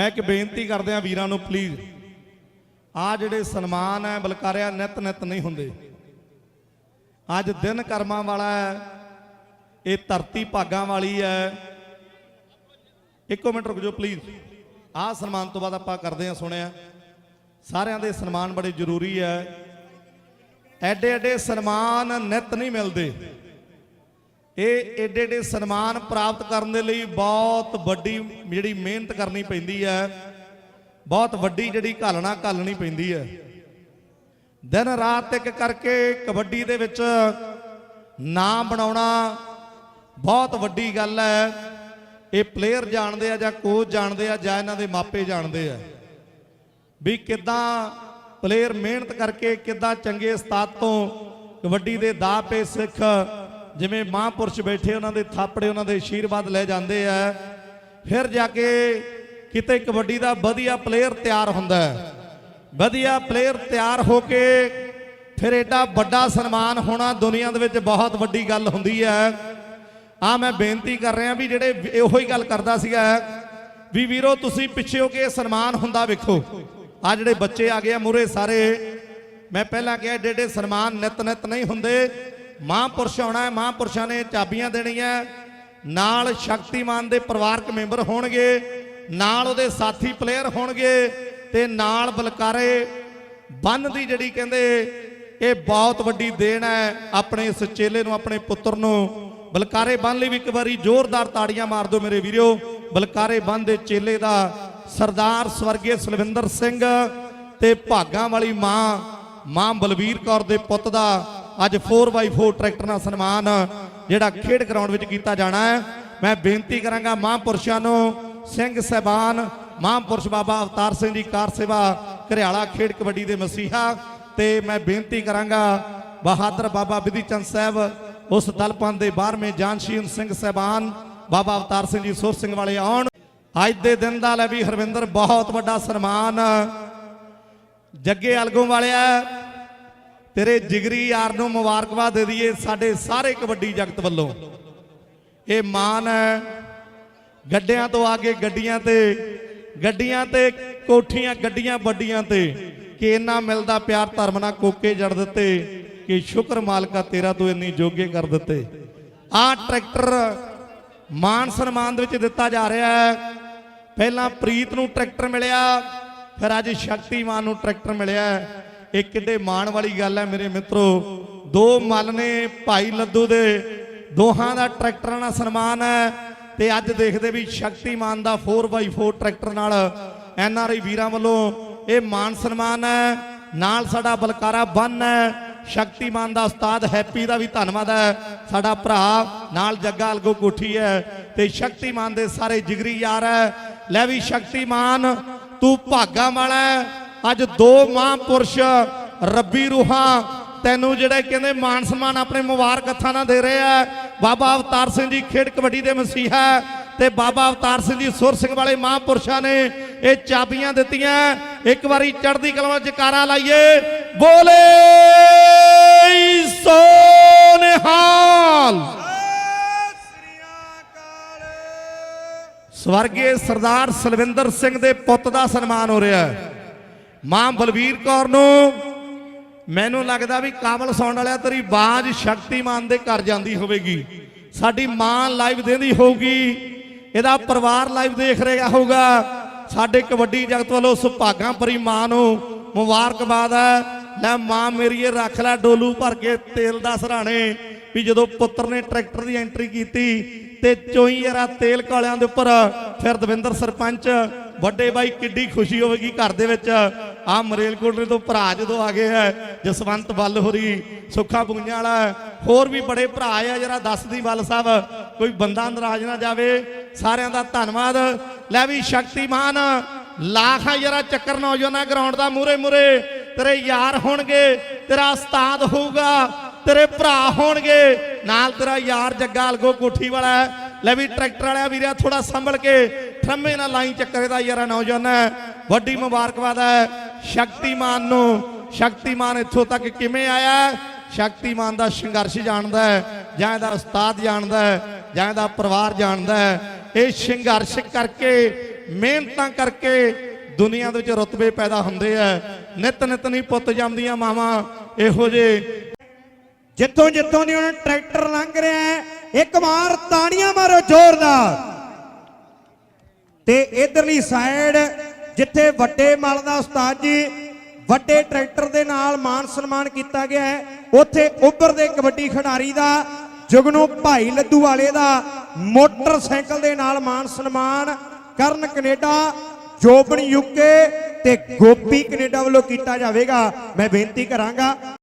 ਮੈਂ ਇੱਕ ਬੇਨਤੀ ਕਰਦੇ ਆ ਵੀਰਾਂ ਨੂੰ ਪਲੀਜ਼ ਆ ਜਿਹੜੇ ਸਨਮਾਨ ਹੈ, ਬਲਕਾਰਿਆ, ਨਿਤ ਨਿਤ ਨਹੀਂ ਹੁੰਦੇ। ਅੱਜ ਦਿਨ ਕਰਮਾਂ ਵਾਲਾ ਹੈ, ਇਹ ਧਰਤੀ ਭਾਗਾਂ ਵਾਲੀ ਹੈ। ਇੱਕੋ ਮਿੰਟ ਰੁਕ ਜਾਓ ਪਲੀਜ਼ ਆਹ ਸਨਮਾਨ ਤੋਂ ਬਾਅਦ ਆਪਾਂ ਕਰਦੇ ਆ ਸੁਣਿਆ। ਸਾਰਿਆਂ ਦੇ ਸਨਮਾਨ ਬੜੇ ਜ਼ਰੂਰੀ ਹੈ। ਐਡੇ ਐਡੇ ਸਨਮਾਨ ਨਿਤ ਨਹੀਂ ਮਿਲਦੇ। ਇਹ ਏਡੇ ਏਡੇ ਸਨਮਾਨ ਪ੍ਰਾਪਤ ਕਰਨ ਦੇ ਲਈ ਬਹੁਤ ਵੱਡੀ ਜਿਹੜੀ ਮਿਹਨਤ ਕਰਨੀ ਪੈਂਦੀ ਹੈ। ਬਹੁਤ ਵੱਡੀ ਜਿਹੜੀ ਘਾਲਣਾ ਘਾਲਣੀ ਪੈਂਦੀ ਹੈ। ਦਿਨ ਰਾਤ ਇੱਕ ਕਰਕੇ ਕਬੱਡੀ ਦੇ ਵਿੱਚ ਨਾਮ ਬਣਾਉਣਾ ਬਹੁਤ ਵੱਡੀ ਗੱਲ ਹੈ। ਇਹ ਪਲੇਅਰ ਜਾਣਦੇ ਆ ਜਾਂ ਕੋਚ ਜਾਣਦੇ ਆ ਜਾਂ ਇਹਨਾਂ ਦੇ ਮਾਪੇ ਜਾਣਦੇ ਆ ਵੀ ਕਿੱਦਾਂ ਪਲੇਅਰ ਮਿਹਨਤ ਕਰਕੇ ਕਿੱਦਾਂ ਚੰਗੇ ਉਸਤਾਦ ਤੋਂ ਕਬੱਡੀ ਦੇ ਦਾਅ ਪੇ ਸਿੱਖ ਜਿਵੇਂ ਮਹਾਂਪੁਰਸ਼ ਬੈਠੇ, ਉਹਨਾਂ ਦੇ ਥਾਪੜੇ, ਉਹਨਾਂ ਦੇ ਆਸ਼ੀਰਵਾਦ ਲੈ ਜਾਂਦੇ ਆ। ਫਿਰ ਜਾ ਕੇ ਕਿਤੇ ਕਬੱਡੀ ਦਾ ਵਧੀਆ ਪਲੇਅਰ ਤਿਆਰ ਹੁੰਦਾ ਹੈ। ਵਧੀਆ ਪਲੇਅਰ ਤਿਆਰ ਹੋ ਕੇ ਫਿਰ ਏਡਾ ਵੱਡਾ ਸਨਮਾਨ ਹੋਣਾ ਦੁਨੀਆ ਦੇ ਵਿੱਚ ਬਹੁਤ ਵੱਡੀ ਗੱਲ ਹੁੰਦੀ ਹੈ। ਆ ਮੈਂ ਬੇਨਤੀ ਕਰ ਰਿਹਾ ਵੀ ਜਿਹੜੇ ਇਹੋ ਹੀ ਗੱਲ ਕਰਦਾ ਸੀਗਾ ਵੀ ਵੀਰੋ, ਤੁਸੀਂ ਪਿੱਛੇ ਹੋ ਕੇ ਸਨਮਾਨ ਹੁੰਦਾ ਵੇਖੋ। ਆ ਜਿਹੜੇ ਬੱਚੇ ਆ ਗਏ ਆ ਮੂਰੇ ਸਾਰੇ, ਮੈਂ ਪਹਿਲਾਂ ਕਿਹਾ ਏਡੇ ਏਡੇ ਸਨਮਾਨ ਨਿਤ ਨਿਤ ਨਹੀਂ ਹੁੰਦੇ। ਮਹਾਂਪੁਰਸ਼ ਆਉਣਾ ਹੈ, ਮਹਾਂਪੁਰਸ਼ਾਂ ਨੇ ਚਾਬੀਆਂ ਦੇਣੀਆਂ ਨਾਲ ਸ਼ਕਤੀਮਾਨ ਦੇ ਪਰਿਵਾਰਕ ਮੈਂਬਰ ਹੋਣਗੇ, ਨਾਲ ਉਹਦੇ ਸਾਥੀ ਪਲੇਅਰ ਹੋਣਗੇ ਤੇ ਨਾਲ ਬਲਕਾਰੇ ਬੰਨ ਦੀ ਜਿਹੜੀ ਕਹਿੰਦੇ ਇਹ ਬਹੁਤ ਵੱਡੀ ਦੇਣ ਹੈ ਆਪਣੇ ਇਸ ਚੇਲੇ ਨੂੰ, ਆਪਣੇ ਪੁੱਤਰ ਨੂੰ। ਬਲਕਾਰੇ ਬੰਨ ਲਈ ਵੀ ਇੱਕ ਵਾਰੀ ਜ਼ੋਰਦਾਰ ਤਾੜੀਆਂ ਮਾਰ ਦਿਓ ਮੇਰੇ ਵੀਰੋ। ਬਲਕਾਰੇ ਬੰਨ ਦੇ ਚੇਲੇ ਦਾ ਸਰਦਾਰ ਸਵਰਗੀ ਸੁਲਵਿੰਦਰ ਸਿੰਘ ਤੇ ਭਾਗਾਂ ਵਾਲੀ ਮਾਂ ਮਾਂ ਬਲਵੀਰ ਕੌਰ ਦੇ ਪੁੱਤ ਦਾ ਅੱਜ 4x4 ਟਰੈਕਟਰ ਨਾਲ ਸਨਮਾਨ ਜਿਹੜਾ ਖੇਡ ਗਰਾਊਂਡ ਵਿੱਚ ਕੀਤਾ ਜਾਣਾ ਹੈ। ਮੈਂ ਬੇਨਤੀ ਕਰਾਂਗਾ ਮਹਾਂਪੁਰਸ਼ਾਂ ਨੂੰ, ਸਿੰਘ ਸਹਿਬਾਨ, ਮਹਾਂਪੁਰਸ਼ ਬਾਬਾ ਅਵਤਾਰ ਸਿੰਘ ਜੀ ਕਾਰ ਸੇਵਾ ਘਰਿਆਲਾ ਖੇਡ ਕਬੱਡੀ ਦੇ ਮਸੀਹਾ ਤੇ ਮੈਂ ਬੇਨਤੀ ਕਰਾਂਗਾ ਬਹਾਦਰ ਬਾਬਾ ਵਿਧੀ ਚੰਦ ਸਾਹਿਬ, ਉਸ ਦਲਪੰਥ ਦੇ 12ਵੇਂ ਜਾਨਸ਼ੀਨ ਸਿੰਘ ਸਹਿਬਾਨ, ਬਾਬਾ ਅਵਤਾਰ ਸਿੰਘ ਜੀ ਸੁਰ ਸਿੰਘ ਵਾਲੇ ਆਉਣ। ਅੱਜ ਦੇ ਦਿਨ ਦਾ ਲੈ ਵੀ ਹਰਵਿੰਦਰ, ਬਹੁਤ ਵੱਡਾ ਸਨਮਾਨ। ਜੱਗੇ ਅਲਗੋਂ ਵਾਲਿਆ ਤੇਰੇ ਜਿਗਰੀ ਯਾਰ ਨੂੰ ਮੁਬਾਰਕਬਾਦ ਦੇ ਦਈਏ ਸਾਡੇ ਸਾਰੇ ਕਬੱਡੀ ਜਗਤ ਵੱਲੋਂ। ਇਹ ਮਾਨ ਹੈ। ਗੱਡਿਆਂ ਤੋਂ ਆ ਕੇ ਗੱਡੀਆਂ ਤੇ ਗੱਡੀਆਂ ਤੇ, ਕੋਠੀਆਂ ਗੱਡੀਆਂ ਵੱਡੀਆਂ ਤੇ, ਕਿ ਇੰਨਾ ਮਿਲਦਾ ਪਿਆਰ ਧਰਮ ਨਾਲ ਕੋਕੇ ਜੜ ਦਿੱਤੇ, ਕਿ ਸ਼ੁਕਰ ਮਾਲਕਾ ਤੇਰਾ ਤੂੰ ਇੰਨੀ ਜੋਗੇ ਕਰ ਦਿੱਤੇ। ਆਹ ਟਰੈਕਟਰ ਮਾਨ ਸਨਮਾਨ ਦੇ ਵਿੱਚ ਦਿੱਤਾ ਜਾ ਰਿਹਾ ਹੈ। ਪਹਿਲਾਂ ਪ੍ਰੀਤ ਨੂੰ ਟਰੈਕਟਰ ਮਿਲਿਆ, ਫਿਰ ਅੱਜ ਸ਼ਕਤੀਮਾਨ ਨੂੰ ਟਰੈਕਟਰ ਮਿਲਿਆ ਇਹ ਕਿੱਡੇ ਮਾਣ ਵਾਲੀ ਗੱਲ ਹੈ ਮੇਰੇ ਮਿੱਤਰੋ। ਦੋ ਮਲ ਨੇ ਭਾਈ ਲੱਦੂ ਦੇ। ਦੋਹਾਂ ਦਾ ਟਰੈਕਟਰਾਂ ਨਾਲ ਸਨਮਾਨ ਹੈ ਤੇ ਅੱਜ ਦੇਖਦੇ ਵੀ ਸ਼ਕਤੀਮਾਨ ਦਾ 4x4 ਟਰੈਕਟਰ ਨਾਲ ਐਨ ਆਰ ਆਈ ਵੀਰਾਂ ਵੱਲੋਂ ਇਹ ਮਾਨ ਸਨਮਾਨ ਹੈ। ਨਾਲ ਸਾਡਾ ਬਲਕਾਰਾ ਬੰਨ ਹੈ। ਸ਼ਕਤੀਮਾਨ ਦਾ ਉਸਤਾਦ ਹੈਪੀ ਦਾ ਵੀ ਧੰਨਵਾਦ ਹੈ। ਸਾਡਾ ਭਰਾ ਨਾਲ ਜੱਗਾ ਅਲਗੋ ਕੋਠੀ ਹੈ ਤੇ ਸ਼ਕਤੀਮਾਨ ਦੇ ਸਾਰੇ ਜਿਗਰੀ ਯਾਰ ਹੈ। ਲੈ ਵੀ ਸ਼ਕਤੀਮਾਨ, ਤੂੰ ਭਾਗਾ ਵਾਲਾ ਹੈ। ਅੱਜ ਦੋ ਮਹਾਂਪੁਰਸ਼ ਰੱਬੀ ਰੂਹਾਂ ਤੈਨੂੰ ਜਿਹੜੇ ਕਹਿੰਦੇ ਮਾਨ ਸਨਮਾਨ ਆਪਣੇ ਮੁਬਾਰਕ ਹੱਥਾਂ ਨਾਲ ਦੇ ਰਹੇ ਆ। ਬਾਬਾ ਅਵਤਾਰ ਸਿੰਘ ਜੀ ਖੇਡ ਕਬੱਡੀ ਦੇ ਮਸੀਹਾ ਤੇ ਬਾਬਾ ਅਵਤਾਰ ਸਿੰਘ ਜੀ ਸੁਰ ਸਿੰਘ ਵਾਲੇ ਮਹਾਂਪੁਰਸ਼ਾਂ ਨੇ ਇਹ ਚਾਬੀਆਂ ਦਿੱਤੀਆਂ। ਇੱਕ ਵਾਰੀ ਚੜ੍ਹਦੀ ਕਲਮਾ ਜਕਾਰਾ ਲਾਈਏ। ਬੋਲੇ ਸੋ ਨਿਹਾਲ ਸਵਰਗੀ ਸਰਦਾਰ ਸਲਵਿੰਦਰ ਸਿੰਘ ਦੇ ਪੁੱਤ ਦਾ ਸਨਮਾਨ ਹੋ ਰਿਹਾ ਹੈ। ਮਾਂ ਬਲਵੀਰ ਕੌਰ ਨੂੰ ਮੈਨੂੰ ਲੱਗਦਾ ਵੀ ਕਾਬਲ ਸੌਣ ਵਾਲਿਆ ਤੇਰੀ ਬਾਜ ਸ਼ਕਤੀਮਾਨ ਦੇ ਘਰ ਜਾਂਦੀ ਹੋਵੇਗੀ। ਸਾਡੀ ਮਾਂ ਲਾਈਵ ਦੇਂਦੀ ਹੋਊਗੀ, ਇਹਦਾ ਪਰਿਵਾਰ ਲਾਈਵ ਦੇਖ ਰਿਹਾ ਹੋਊਗਾ। ਸਾਡੇ ਕਬੱਡੀ ਜਗਤ ਵੱਲੋਂ ਸੁਭਾਗਾਂ ਭਰੀ ਮਾਂ ਨੂੰ ਮੁਬਾਰਕਬਾਦ ਹੈ। ਲੈ ਮਾਂ ਮੇਰੀ, ਇਹ ਰੱਖ ਲੈ ਡੋਲੂ ਭਰ ਕੇ ਤੇਲ ਦਾ ਸਰਾਣੇ। ਵੀ ਜਦੋਂ ਪੁੱਤਰ ਨੇ ਟਰੈਕਟਰ ਦੀ ਐਂਟਰੀ ਕੀਤੀ ਤੇ ਚੋਈ ਯਾਰਾ ਤੇਲ ਕਾਲਿਆਂ ਦੇ ਉੱਪਰ, ਫਿਰ ਦਵਿੰਦਰ ਸਰਪੰਚ, ਵੱਡੇ ਬਾਈ ਕਿੱਡੀ ਖੁਸ਼ੀ ਹੋਵੇਗੀ ਘਰ ਦੇ ਵਿੱਚ। ਆ ਮਰੇਲਕੋਟਲੇ ਤੋਂ ਭਰਾ ਜਦੋਂ ਆ ਗਏ ਹੈ ਜਸਵੰਤ ਬੱਲ ਹੋਰੀ, ਸੁੱਖਾ ਪੁੰਜਾਂ ਵਾਲਾ, ਹੋਰ ਵੀ ਬੜੇ ਭਰਾ ਆ, ਜਰਾ ਦੱਸਦੀ ਬੱਲ ਸਾਹਿਬ ਕੋਈ ਬੰਦਾ ਨਰਾਜ ਨਾ ਜਾਵੇ, ਸਾਰਿਆਂ ਦਾ ਧੰਨਵਾਦ। ਲੈ ਵੀ ਸ਼ਕਤੀਮਾਨ, ਲਾਖਾਂ ਯਾਰਾ ਚੱਕਰ ਨੌਜਵਾਨਾਂ ਗਰਾਊਂਡ ਦਾ ਮੂਰੇ ਮੂਰੇ ਤੇਰੇ ਯਾਰ ਹੋਣਗੇ, ਤੇਰਾ ਉਸਤਾਦ ਹੋਊਗਾ, ਤੇਰੇ ਭਰਾ ਹੋਣਗੇ, ਨਾਲ ਤੇਰਾ ਯਾਰ ਜੱਗਾ ਅਲਗੋ ਕੋਠੀ ਵਾਲਾ ਲੈ ਵੀ ਟਰੈਕਟਰ ਵਾਲਿਆ ਵੀਰਿਆ ਥੋੜਾ ਸੰਭਲ ਕੇ ਠੰਮੇ ਨਾਲ ਲਾਈਨ ਚੱਕਰੇ ਦਾ ਯਾਰਾ ਨੌਜਵਾਨ ਹੈ। ਵੱਡੀ ਮੁਬਾਰਕਬਾਦ ਹੈ। ਸ਼ਕਤੀਮਾਨ ਨੂੰ, ਸ਼ਕਤੀਮਾਨ ਇੱਥੋਂ ਤੱਕ ਕਿਵੇਂ ਆਇਆ? ਸ਼ਕਤੀਮਾਨ ਦਾ ਸੰਘਰਸ਼ ਜਾਣਦਾ ਹੈ, ਜਾਂ ਇਹਦਾ ਉਸਤਾਦ ਜਾਣਦਾ ਹੈ, ਜਾਂ ਇਹਦਾ ਪਰਿਵਾਰ ਜਾਣਦਾ ਹੈ। ਇਹ ਸੰਘਰਸ਼ ਕਰਕੇ, ਮਿਹਨਤਾਂ ਕਰਕੇ ਦੁਨੀਆ ਦੇ ਵਿੱਚ ਰੁਤਬੇ ਪੈਦਾ ਹੁੰਦੇ ਆ। ਨਿਤ ਨਿਤ ਨਹੀਂ ਪੁੱਤ ਜਾਂਦੀਆਂ ਮਾਵਾਂ, ਇਹੋ ਜੇ ਜਿੱਥੋਂ ਜਿੱਥੋਂ ਦੀ ਹੁਣ ਟਰੈਕਟਰ ਲੰਘ ਰਿਹਾ ਹੈ, ਇੱਕ ਮਾਰ ਤਾੜੀਆਂ ਮਾਰੋ, ਜ਼ੋਰਦਾਰ। ਤੇ ਇਧਰਲੀ ਸਾਈਡ ਜਿੱਥੇ ਵੱਡੇ ਮਲ ਦਾ ਉਸਤਾਦ ਜੀ ਵੱਡੇ ਟਰੈਕਟਰ ਦੇ ਨਾਲ ਮਾਨ ਸਨਮਾਨ ਕੀਤਾ ਗਿਆ ਹੈ, ਉੱਥੇ ਉੱਭਰਦੇ ਕਬੱਡੀ ਖਿਡਾਰੀ ਦਾ, ਜੁਗਨੂ ਭਾਈ ਲੱਦੂ ਵਾਲੇ ਦਾ, ਮੋਟਰਸਾਈਕਲ ਦੇ ਨਾਲ ਮਾਨ ਸਨਮਾਨ ਕਰਨ ਕੈਨੇਡਾ, ਜੋਬਨ ਯੂਕੇ ਤੇ ਗੋਪੀ ਕੈਨੇਡਾ ਵੱਲੋਂ ਕੀਤਾ ਜਾਵੇਗਾ। ਮੈਂ ਬੇਨਤੀ ਕਰਾਂਗਾ।